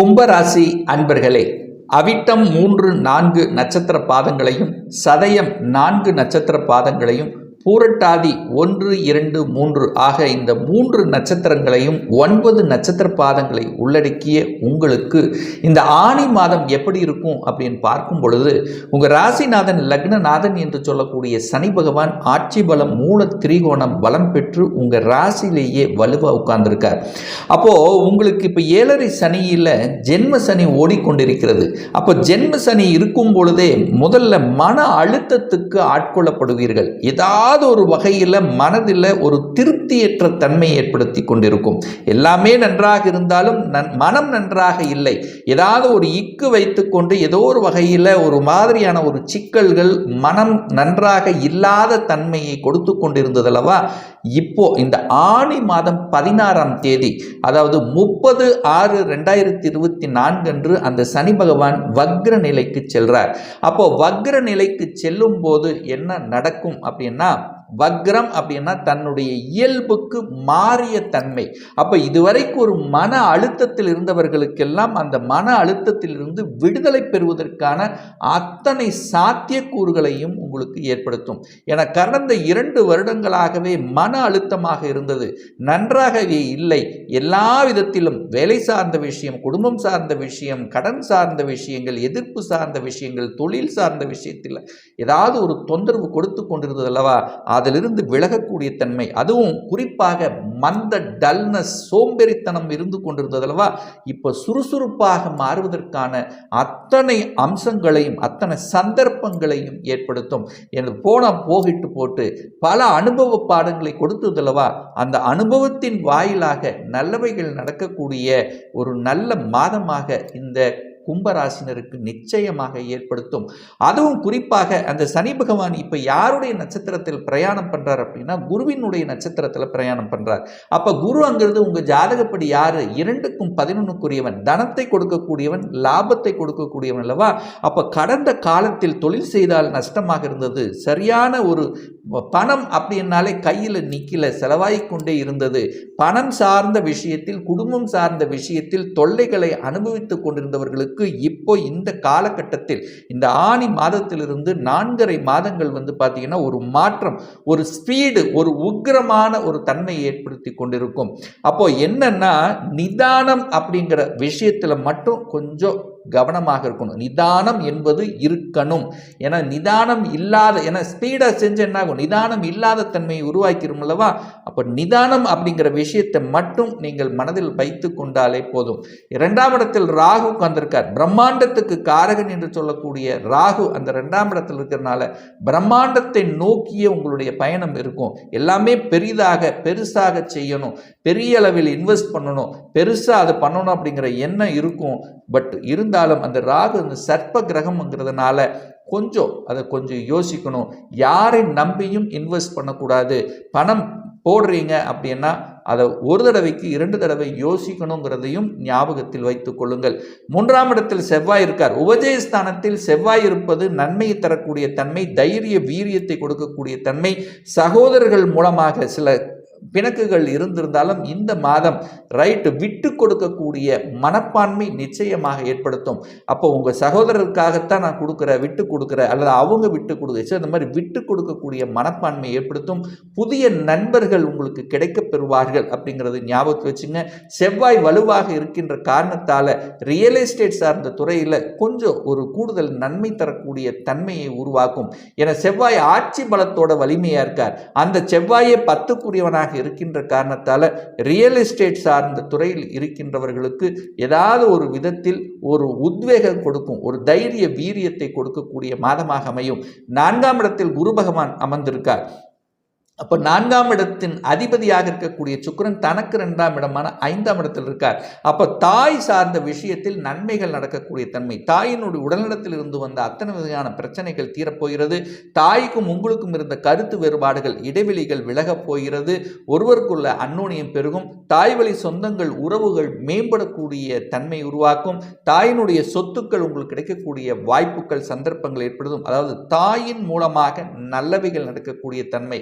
கும்பராசி அன்பர்களே அவிட்டம் மூன்று நான்கு நட்சத்திர பாதங்களையும் சதயம் நான்கு நட்சத்திர பாதங்களையும் பூரட்டாதி ஒன்று இரண்டு மூன்று ஆக இந்த மூன்று நட்சத்திரங்களையும் ஒன்பது நட்சத்திர பாதங்களை உள்ளடக்கிய உங்களுக்கு இந்த ஆணி மாதம் எப்படி இருக்கும் அப்படின்னு பார்க்கும் பொழுது உங்கள் ராசிநாதன் லக்னநாதன் என்று சொல்லக்கூடிய சனி பகவான் ஆட்சி பலம் மூல திரிகோணம் பலம் பெற்று உங்கள் ராசியிலேயே வலுவாக உட்கார்ந்துருக்கார். அப்போது உங்களுக்கு இப்போ ஏழரை சனியில் ஜென்ம சனி ஓடிக்கொண்டிருக்கிறது. அப்போ ஜென்ம சனி இருக்கும் பொழுதே முதல்ல மன அழுத்தத்துக்கு ஆட்கொள்ளப்படுவீர்கள். ஏதாவது ஒரு வகையில் மனதில் ஒரு திருப்தியற்ற தன்மை ஏற்படுத்தி கொண்டிருக்கும். எல்லாமே நன்றாக இருந்தாலும் நன் மனம் நன்றாக இல்லை. ஏதாவது ஒரு இக்கு வைத்துக்கொண்டு ஏதோ ஒரு வகையில் ஒரு மாதிரியான ஒரு சிக்கல்கள் மனம் நன்றாக இல்லாத தன்மையை கொடுத்து கொண்டிருந்ததல்லவா இப்போ இந்த ஆணி மாதம் பதினாறாம் தேதி அதாவது முப்பது ஆறு ரெண்டாயிரத்தி இருபத்தி நான்கு அன்று அந்த சனி பகவான் வக்ர நிலைக்கு செல்றார். அப்போ வக்ர நிலைக்கு செல்லும் போது என்ன நடக்கும் அப்படின்னா வக்ரம் அப்படின்னா தன்னுடைய இயல்புக்கு மாறிய தன்மை. அப்போ இதுவரைக்கும் ஒரு மன அழுத்தத்தில் இருந்தவர்களுக்கெல்லாம் அந்த மன அழுத்தத்திலிருந்து விடுதலை பெறுவதற்கான அத்தனை சாத்தியக்கூறுகளையும் உங்களுக்கு ஏற்படுத்தும். என கடந்த இரண்டு வருடங்களாகவே மன அழுத்தமாக இருந்தது. நன்றாகவே இல்லை. எல்லா விதத்திலும் வேலை சார்ந்த விஷயம் குடும்பம் சார்ந்த விஷயம் கடன் சார்ந்த விஷயங்கள் எதிர்ப்பு சார்ந்த விஷயங்கள் தொழில் சார்ந்த விஷயத்தில் ஏதாவது ஒரு தொந்தரவு கொடுத்து கொண்டிருந்தது அல்லவா? அதிலிருந்து விலகக்கூடிய தன்மை. அதுவும் குறிப்பாக மந்த டல்னஸ் சோம்பேறித்தனம் இருந்து கொண்டிருந்ததல்லவா இப்போ சுறுசுறுப்பாக மாறுவதற்கான அத்தனை அம்சங்களையும் அத்தனை சந்தர்ப்பங்களையும் ஏற்படுத்தும். எனது போன போகிட்டு போட்டு பல அனுபவ பாடங்களை கொடுத்ததல்லவா அந்த அனுபவத்தின் வாயிலாக நல்லவைகள் நடக்கக்கூடிய ஒரு நல்ல மாதமாக இந்த கும்பராசினருக்கு நிச்சயமாக ஏற்படுத்தும். அதுவும் குறிப்பாக அந்த சனி பகவான் இப்போ யாருடைய நட்சத்திரத்தில் பிரயாணம் பண்ணுறார் அப்படின்னா குருவினுடைய நட்சத்திரத்தில் பிரயாணம் பண்ணுறார் அப்போ குரு அங்கிறது உங்கள் ஜாதகப்படி யார்? இரண்டுக்கும் பதினொன்றுக்குரியவன் தனத்தை கொடுக்கக்கூடியவன் லாபத்தை கொடுக்கக்கூடியவன் அல்லவா? அப்போ கடந்த காலத்தில் தொழில் செய்தால் நஷ்டமாக இருந்தது. சரியான ஒரு பணம் அப்படின்னாலே கையில் நிற்கல செலவாகிக்கொண்டே இருந்தது. பணம் சார்ந்த விஷயத்தில் குடும்பம் சார்ந்த விஷயத்தில் தொல்லைகளை அனுபவித்துக் கொண்டிருந்தவர்களுக்கு இப்போ இந்த காலகட்டத்தில் இந்த ஆணி மாதத்திலிருந்து நான்கரை மாதங்கள் வந்து பார்த்தீங்கன்னா ஒரு மாற்றம் ஒரு ஸ்பீடு ஒரு உக்கிரமான ஒரு தன்மையை ஏற்படுத்தி கொண்டிருக்கும். அப்போ என்னன்னா நிதானம் அப்படிங்கிற விஷயத்தில் மட்டும் கொஞ்சம் கவனமாக இருக்கணும். நிதானம் என்பது இருக்கணும். ஏன்னா நிதானம் இல்லாத ஏன்னா ஸ்பீடாக செஞ்சு என்ன ஆகும்? நிதானம் இல்லாத தன்மையை உருவாக்கிரும் அல்லவா? அப்போ நிதானம் அப்படிங்கிற விஷயத்தை மட்டும் நீங்கள் மனதில் வைத்து கொண்டாலே போதும். இரண்டாம் இடத்தில் ராகு உட்கார்ந்திருக்கார். பிரம்மாண்டத்துக்கு காரகன் என்று சொல்லக்கூடிய ராகு அந்த ரெண்டாம் இடத்தில் இருக்கிறனால பிரம்மாண்டத்தை நோக்கிய உங்களுடைய பயணம் இருக்கும். எல்லாமே பெரிதாக பெருசாக செய்யணும். பெரிய அளவில் இன்வெஸ்ட் பண்ணணும். பெருசாக அது பண்ணணும் அப்படிங்கிற எண்ணம் இருக்கும். பட் இருந்தாலும் அந்த ராகு அந்த சர்ப்ப கிரகம்ங்கிறதுனால கொஞ்சம் அதை கொஞ்சம் யோசிக்கணும். யாரை நம்பியும் இன்வெஸ்ட் பண்ணக்கூடாது. பணம் போடுறீங்க அப்படின்னா அதை ஒரு தடவைக்கு இரண்டு தடவை யோசிக்கணுங்கிறதையும் ஞாபகத்தில் வைத்துக் கொள்ளுங்கள். மூன்றாம் இடத்தில் செவ்வாய் இருக்கார். உபஜயஸ்தானத்தில் செவ்வாய் இருப்பது நன்மையை தரக்கூடிய தன்மை தைரிய வீரியத்தை கொடுக்கக்கூடிய தன்மை. சகோதரர்கள் மூலமாக சில பிணக்குகள் இருந்திருந்தாலும் இந்த மாதம் ரைட்டு விட்டு கொடுக்கக்கூடிய மனப்பான்மை நிச்சயமாக ஏற்படுத்தும். அப்போ உங்கள் சகோதரருக்காகத்தான் நான் கொடுக்குறேன் விட்டு கொடுக்குறேன் அல்லது அவங்க விட்டு கொடுக்க இந்த மாதிரி விட்டு கொடுக்கக்கூடிய மனப்பான்மை ஏற்படுத்தும். புதிய நண்பர்கள் உங்களுக்கு கிடைக்கப் பெறுவார்கள் அப்படிங்கிறது ஞாபகத்து வச்சுங்க. செவ்வாய் வலுவாக இருக்கின்ற காரணத்தால் ரியல் எஸ்டேட் சார்ந்த துறையில் கொஞ்சம் ஒரு கூடுதல் நன்மை தரக்கூடிய தன்மையை உருவாக்கும். என செவ்வாய் ஆட்சி பலத்தோட வலிமையாக இருக்கார். அந்த செவ்வாயை பத்துக்குரியவனாக இருக்கின்ற காரணத்தால் ரியல் எஸ்டேட் சார்ந்த துறையில் இருக்கின்றவர்களுக்கு ஏதாவது ஒரு விதத்தில் ஒரு உத்வேகம் கொடுக்கும் ஒரு தைரிய வீரியத்தை கொடுக்கக்கூடிய மாதமாக அமையும். நான்காம் இடத்தில் குரு பகவான் அமர்ந்திருக்கார். அப்போ நான்காம் இடத்தின் அதிபதியாக இருக்கக்கூடிய சுக்கிரன் தனக்கு ரெண்டாம் இடமான ஐந்தாம் இடத்தில் இருக்கார். அப்போ தாய் சார்ந்த விஷயத்தில் நன்மைகள் நடக்கக்கூடிய தன்மை தாயினுடைய உடல்நலத்தில் இருந்து வந்த அத்தனை வகையான பிரச்சனைகள் தீரப்போகிறது. தாய்க்கும் உங்களுக்கும் இருந்த கருத்து வேறுபாடுகள் இடைவெளிகள் விலகப் போகிறது. ஒருவருக்குள்ள அன்னோனியம் பெருகும். தாய் வழி சொந்தங்கள் உறவுகள் மேம்படக்கூடிய தன்மை உருவாக்கும். தாயினுடைய சொத்துக்கள் உங்களுக்கு கிடைக்கக்கூடிய வாய்ப்புகள் சந்தர்ப்பங்கள் ஏற்படுத்தும். அதாவது தாயின் மூலமாக நல்லவைகள் நடக்கக்கூடிய தன்மை.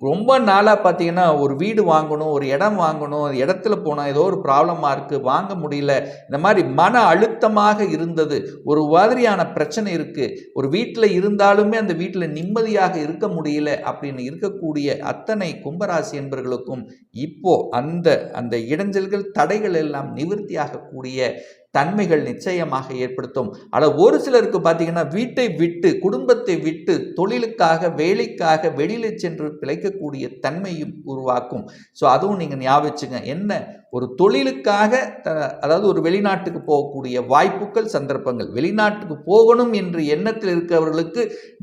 ரொம்ப நாளாக பார்த்தீங்கன்னா ஒரு வீடு வாங்கணும் ஒரு இடம் வாங்கணும் இடத்துல போனால் ஏதோ ஒரு ப்ராப்ளமாக இருக்குது வாங்க முடியல இந்த மாதிரி மன அழுத்தமாக இருந்தது. ஒரு மாதிரியான பிரச்சனை இருக்குது ஒரு வீட்டில் இருந்தாலுமே அந்த வீட்டில் நிம்மதியாக இருக்க முடியல அப்படின்னு இருக்கக்கூடிய அத்தனை கும்பராசி என்பர்களுக்கும் இப்போ அந்த அந்த இடைஞ்சல்கள் தடைகள் எல்லாம் நிவர்த்தியாகக்கூடிய தன்மைகள் நிச்சயமாக ஏற்படுத்தும். ஆனால் ஒரு சிலருக்கு பார்த்தீங்கன்னா வீட்டை விட்டு குடும்பத்தை விட்டு தொழிலுக்காக வேலைக்காக வெளியில் சென்று பிழைக்கக்கூடிய தன்மையும் உருவாக்கும். ஸோ அதுவும் நீங்கள் ஞாபகம் என்ன? ஒரு தொழிலுக்காக த அதாவது ஒரு வெளிநாட்டுக்கு போகக்கூடிய வாய்ப்புகள் சந்தர்ப்பங்கள். வெளிநாட்டுக்கு போகணும் என்று எண்ணத்தில் இருக்கிறவர்களுக்கு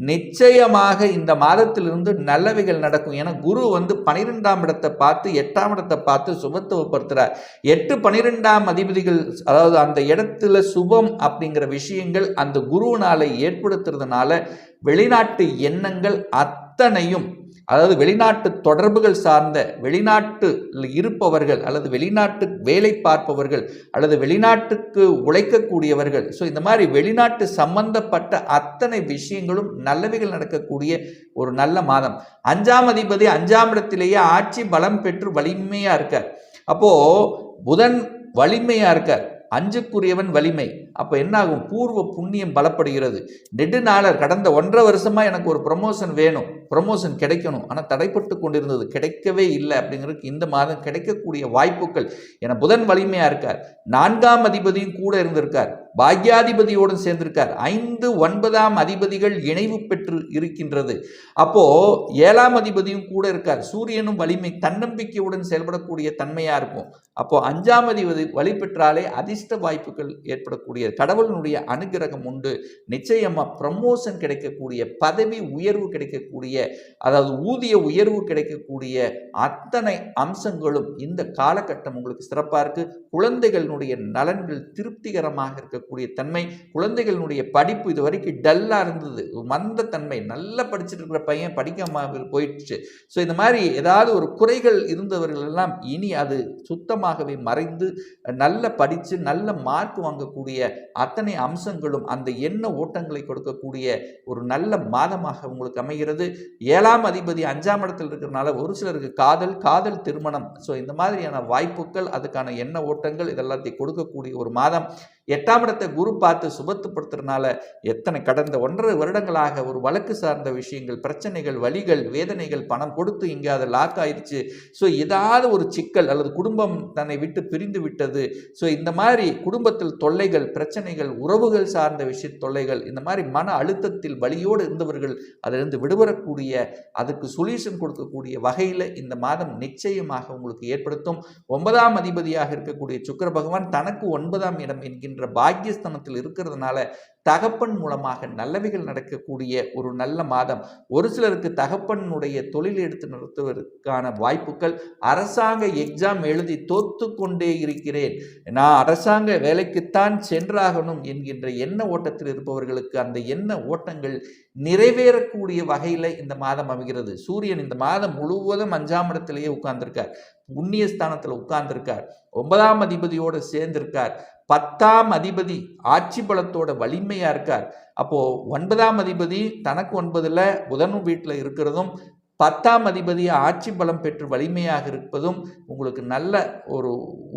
நிச்சயமாக இந்த மாதத்திலிருந்து நல்லவைகள் நடக்கும். ஏன்னா குரு வந்து பனிரெண்டாம் இடத்தை பார்த்து எட்டாம் இடத்தை பார்த்து சுபத்துவப்படுத்துகிறார் எட்டு பனிரெண்டாம் அதிபதிகள் அதாவது அந்த இடத்துல சுபம் அப்படிங்கிற விஷயங்கள் அந்த குருவினால ஏற்படுத்துறதுனால வெளிநாட்டு எண்ணங்கள் அத்தனையும் அதாவது வெளிநாட்டு தொடர்புகள் சார்ந்த வெளிநாட்டில் இருப்பவர்கள் அல்லது வெளிநாட்டு வேலை பார்ப்பவர்கள் அல்லது வெளிநாட்டுக்கு உழைக்கக்கூடியவர்கள். ஸோ இந்த மாதிரி வெளிநாட்டு சம்பந்தப்பட்ட அத்தனை விஷயங்களும் நல்லவைகள் நடக்கக்கூடிய ஒரு நல்ல மாதம். அஞ்சாம் அதிபதி அஞ்சாம் இடத்திலேயே ஆட்சி பலம் பெற்று வலிமையாக இருக்கார். அப்போது புதன் வலிமையாக இருக்கார். அஞ்சுக்குரியவன் வலிமை. அப்போ என்னாகும்? பூர்வ புண்ணியம் பலப்படுகிறது. நெடுநாளர் கடந்த ஒன்றரை வருஷமாக எனக்கு ஒரு ப்ரொமோஷன் வேணும். ப்ரொமோஷன் கிடைக்கணும். ஆனால் தடைப்பட்டு கொண்டிருந்தது கிடைக்கவே இல்லை அப்படிங்கிறதுக்கு இந்த மாதம் கிடைக்கக்கூடிய வாய்ப்புகள். என புதன் வலிமையாக இருக்கார். நான்காம் அதிபதியும் கூட இருந்திருக்கார். பாக்யாதிபதியோடு சேர்ந்திருக்கார். ஐந்து ஒன்பதாம் அதிபதிகள் இணைவு பெற்று இருக்கின்றது. அப்போ ஏழாம் அதிபதியும் கூட இருக்கார். சூரியனும் வலிமை தன்னம்பிக்கையுடன் செயல்படக்கூடிய தன்மையா இருக்கும். அப்போ அஞ்சாம் அதிபதி வழி பெற்றாலே அதிர்ஷ்ட வாய்ப்புகள் ஏற்படக்கூடிய கடவுளினுடைய அனுகிரகம் உண்டு. நிச்சயமா ப்ரமோஷன் கிடைக்கக்கூடிய பதவி உயர்வு கிடைக்கக்கூடிய அதாவது ஊதிய உயர்வு கிடைக்கக்கூடிய அத்தனை அம்சங்களும் இந்த காலகட்டம் உங்களுக்கு சிறப்பாக இருக்கு. குழந்தைகளினுடைய நலன்கள் திருப்திகரமாக இருக்க இருக்கக்கூடிய தன்மை குழந்தைகளினுடைய படிப்பு இது வரைக்கும் டல்லாக இருந்தது. மந்த தன்மை. நல்லா படிச்சுட்டு இருக்கிற பையன் படிக்காமல் போயிடுச்சு. ஸோ இந்த மாதிரி ஏதாவது ஒரு குறைகள் இருந்தவர்கள் எல்லாம் இனி அது சுத்தமாகவே மறைந்து நல்ல படித்து நல்ல மார்க் வாங்கக்கூடிய அத்தனை அம்சங்களும் அந்த எண்ண ஓட்டங்களை கொடுக்கக்கூடிய ஒரு நல்ல மாதமாக உங்களுக்கு அமைகிறது. ஏழாம் அதிபதி அஞ்சாம் இடத்தில் இருக்கிறனால ஒரு சிலருக்கு காதல் காதல் திருமணம். ஸோ இந்த மாதிரியான வாய்ப்புகள் அதுக்கான எண்ண ஓட்டங்கள் இதெல்லாத்தையும் கொடுக்கக்கூடிய ஒரு மாதம். எட்டாம் இடத்தை குரு பார்த்து சுபத்துப்படுத்துறதுனால எத்தனை கடந்த ஒன்றரை வருடங்களாக ஒரு வழக்கு சார்ந்த விஷயங்கள் பிரச்சனைகள் வழிகள் வேதனைகள் பணம் கொடுத்து இங்கே அதை லாக் ஆயிடுச்சு. ஸோ ஏதாவது ஒரு சிக்கல் அல்லது குடும்பம் தன்னை விட்டு பிரிந்து விட்டது. ஸோ இந்த மாதிரி குடும்பத்தில் தொல்லைகள் பிரச்சனைகள் உறவுகள் சார்ந்த விஷய தொல்லைகள் இந்த மாதிரி மன அழுத்தத்தில் வழியோடு இருந்தவர்கள் அதிலிருந்து விடுபடக்கூடிய அதுக்கு சொல்யூஷன் கொடுக்கக்கூடிய வகையில் இந்த மாதம் நிச்சயமாக உங்களுக்கு ஏற்படுத்தும். ஒன்பதாம் அதிபதியாக இருக்கக்கூடிய சுக்கர பகவான் தனக்கு ஒன்பதாம் இடம் என்கின்ற என்கின்ற பாக்கியஸ்தானத்தில் இருக்கிறதுனால தகப்பன் மூலமாக நல்லவைகள் நடக்கக்கூடிய ஒரு நல்ல மாதம். ஒரு சிலருக்கு தகப்பனுடைய தொழில் எடுத்து நடத்துவதற்கான வாய்ப்புகள். அரசாங்க எக்ஸாம் எழுதி தோத்து கொண்டே இருக்கிறேன். நான் அரசாங்க வேலைக்குத்தான் சென்றாகணும் என்கின்ற எண்ண ஓட்டத்தில் இருப்பவர்களுக்கு அந்த எண்ண ஓட்டங்கள் நிறைவேறக்கூடிய வகையில் இந்த மாதம் அமைகிறது. சூரியன் இந்த மாதம் முழுவதும் அஞ்சாம் இடத்திலேயே உட்கார்ந்திருக்கார். புண்ணியஸ்தானத்தில் உட்கார்ந்திருக்கார். ஒன்பதாம் அதிபதியோடு சேர்ந்திருக்கார். பத்தாம் அதிபதி ஆட்சி பலத்தோட வலிமையாக இருக்கார். அப்போது ஒன்பதாம் அதிபதி தனக்கு ஒன்பதில் புதனும் வீட்டில் இருக்கிறதும் பத்தாம் அதிபதி ஆட்சி பலம் பெற்று வலிமையாக இருப்பதும் உங்களுக்கு நல்ல ஒரு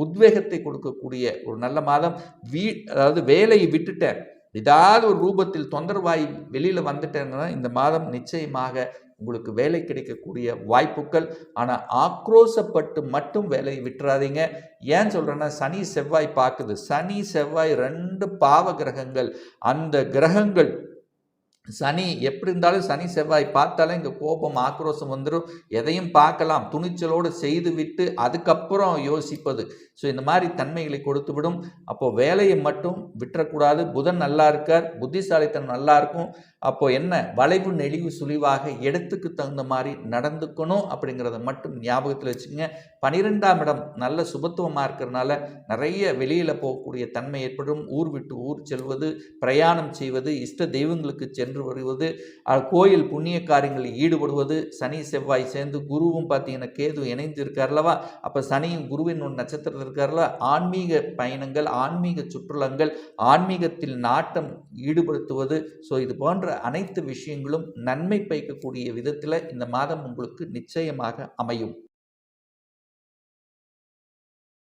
உத்வேகத்தை கொடுக்கக்கூடிய ஒரு நல்ல மாதம். வீ அதாவது வேலையை விட்டுட்டேன். ஏதாவது ஒரு ரூபத்தில் தொந்தரவாய் வெளியில் வந்துட்டேங்கன்னா இந்த மாதம் நிச்சயமாக உங்களுக்கு வேலை கிடைக்கக்கூடிய வாய்ப்புகள். ஆனால் ஆக்ரோசப்பட்டு மட்டும் வேலையை விட்டுறாதீங்க. ஏன் சொல்கிறேன்னா சனி செவ்வாய் பார்க்குது. சனி செவ்வாய் ரெண்டு பாவ கிரகங்கள். அந்த கிரகங்கள் சனி எப்படி இருந்தாலும் சனி செவ்வாய் பார்த்தாலே இங்கே கோபம் ஆக்ரோஷம் வந்துடும் எதையும் பார்க்கலாம். துணிச்சலோடு செய்து விட்டு அதுக்கப்புறம் யோசிப்பது. ஸோ இந்த மாதிரி தன்மைகளை கொடுத்து விடும் அப்போது வேலையை மட்டும் விட்டுறக்கூடாது. புதன் நல்லா இருக்கார். புத்திசாலித்தனம் நல்லா இருக்கும். அப்போது என்ன? வளைவு நெளிவு சுழிவாக இடத்துக்கு தகுந்த மாதிரி நடந்துக்கணும் அப்படிங்கிறத மட்டும் ஞாபகத்தில் வச்சுக்கோங்க. பனிரெண்டாம் இடம் நல்ல சுபத்துவமாக இருக்கிறனால நிறைய வெளியில் போகக்கூடிய தன்மை ஏற்படும். ஊர் விட்டு ஊர் செல்வது பிரயாணம் செய்வது இஷ்ட தெய்வங்களுக்கு சென்று சென்று வருவது கோயில் புண்ணிய காரியங்களில் ஈடுபடுவது சனி செவ்வாய் சேர்ந்து குருவும் பார்த்தீங்கன்னா கேது இணைந்து இருக்கார்லவா அப்போ சனியும் குருவின் ஒரு நட்சத்திரத்தில் இருக்கார்ல ஆன்மீக பயணங்கள் ஆன்மீக சுற்றுலங்கள் ஆன்மீகத்தில் நாட்டம் ஈடுபடுத்துவது. ஸோ இது போன்ற அனைத்து விஷயங்களும் நன்மை பயக்கக்கூடிய விதத்தில் இந்த மாதம் உங்களுக்கு நிச்சயமாக அமையும்.